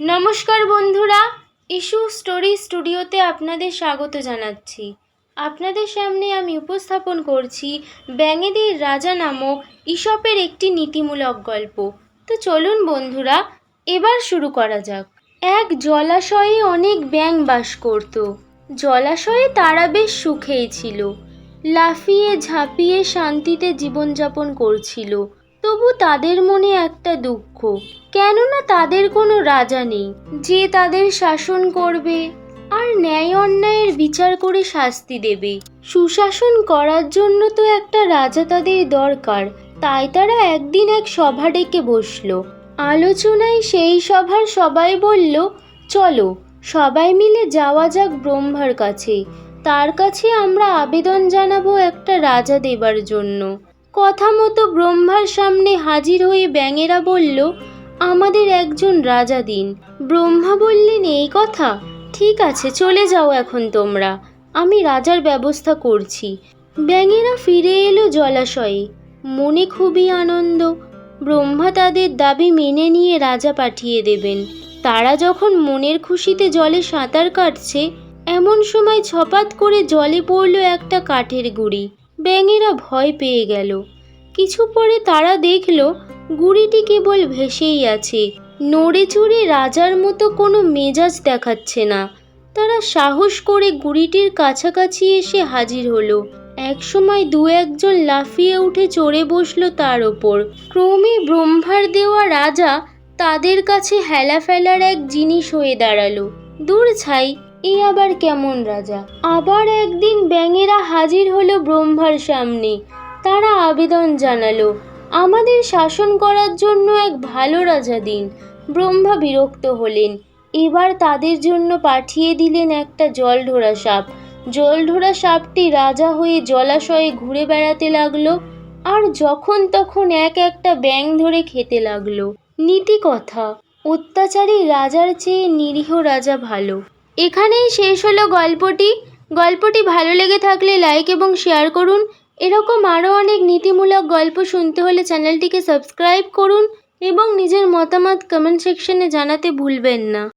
নমস্কার বন্ধুরা issue story স্টুডিওতে আপনাদের স্বাগত জানাচ্ছি। আপনাদের সামনে আমি উপস্থাপন করছি ব্যাঙেদের রাজা নামক ইসপের একটি নীতিমূলক গল্প। তো চলুন বন্ধুরা, এবার শুরু করা যাক। এক জলাশয়ে অনেক ব্যাঙ বাস করত। জলাশয়ে তারা বেশ সুখেই ছিল। লাফিয়ে ঝাঁপিয়ে শান্তিতে জীবনযাপন করছিল। তবু তাদের মনে একটা দুঃখ। কেননা তাদের কোনো রাজা নেই। যে তাদের শাসন করবে আর ন্যায় অন্যায়ের বিচার করে শাস্তি দেবে। সুশাসন করার জন্য তো একটা রাজা তাদের দরকার, তাই তারা একদিন এক সভা ডেকে বসল। আলোচনায় সেই সভার সবাই বলল, চলো, সবাই মিলে যাওয়া যাক ব্রহ্মার কাছে। তার কাছে আমরা আবেদন জানাব একটা রাজা দেবার জন্য। কথা মতো ব্রহ্মার সামনে হাজির হয়ে ব্যাঙেরা বলল, আমাদের একজন রাজা দিন। ব্রহ্মা বললেন, এই কথা? ঠিক আছে, চলে যাও এখন তোমরা। আমি রাজার ব্যবস্থা করছি। ব্যাঙেরা ফিরে এলো জলাশয়ে। মনে খুবই আনন্দ। ব্রহ্মা তাদের দাবি মেনে নিয়ে রাজা পাঠিয়ে দেবেন। তারা যখন মনের খুশিতে জলে সাঁতার কাটছে, এমন সময় ছপাত করে জলে পড়ল একটা কাঠের গুঁড়ি। ব্যাঙেরা ভয় পেয়ে গেল। কিছু পরে তারা দেখল, গুড়িটি কেবল ভেসেই আছে। নড়ে চড়ে রাজার মতো কোনো মেজাজ দেখাচ্ছে না। তারা সাহস করে গুড়িটির কাছাকাছি এসে হাজির হলো। একসময় দু একজন লাফিয়ে উঠে চড়ে বসল তার ওপর। ক্রমে ব্রহ্মার দেওয়া রাজা তাদের কাছে হেলা ফেলার এক জিনিস হয়ে দাঁড়াল। দূর ছাই, এ আবার কেমন রাজা? আবার একদিন ব্যাঙেরা হাজির হলো ব্রহ্মার সামনে। তারা আবেদন জানালো, আমাদের শাসন করার জন্য এক ভালো রাজা দিন। ব্রহ্মা বিরক্ত হলেন। এবার তাদের জন্য পাঠিয়ে দিলেন একটা জলঢোরা সাপ। জলঢোরা সাপটি রাজা হয়ে জলাশয়ে ঘুরে বেড়াতে লাগল আর যখন তখন এক একটা ব্যাঙ ধরে খেতে লাগল। নীতি কথা অত্যাচারী রাজার চেয়ে নিরীহ রাজা ভালো। এখানেই শেষ হলো গল্পটি। গল্পটি ভালো লেগে থাকলে লাইক এবং শেয়ার করুন। এরকম আরও অনেক নীতিমূলক গল্প শুনতে হলে চ্যানেলটিকে সাবস্ক্রাইব করুন এবং নিজের মতামত কমেন্ট সেকশনে জানাতে ভুলবেন না।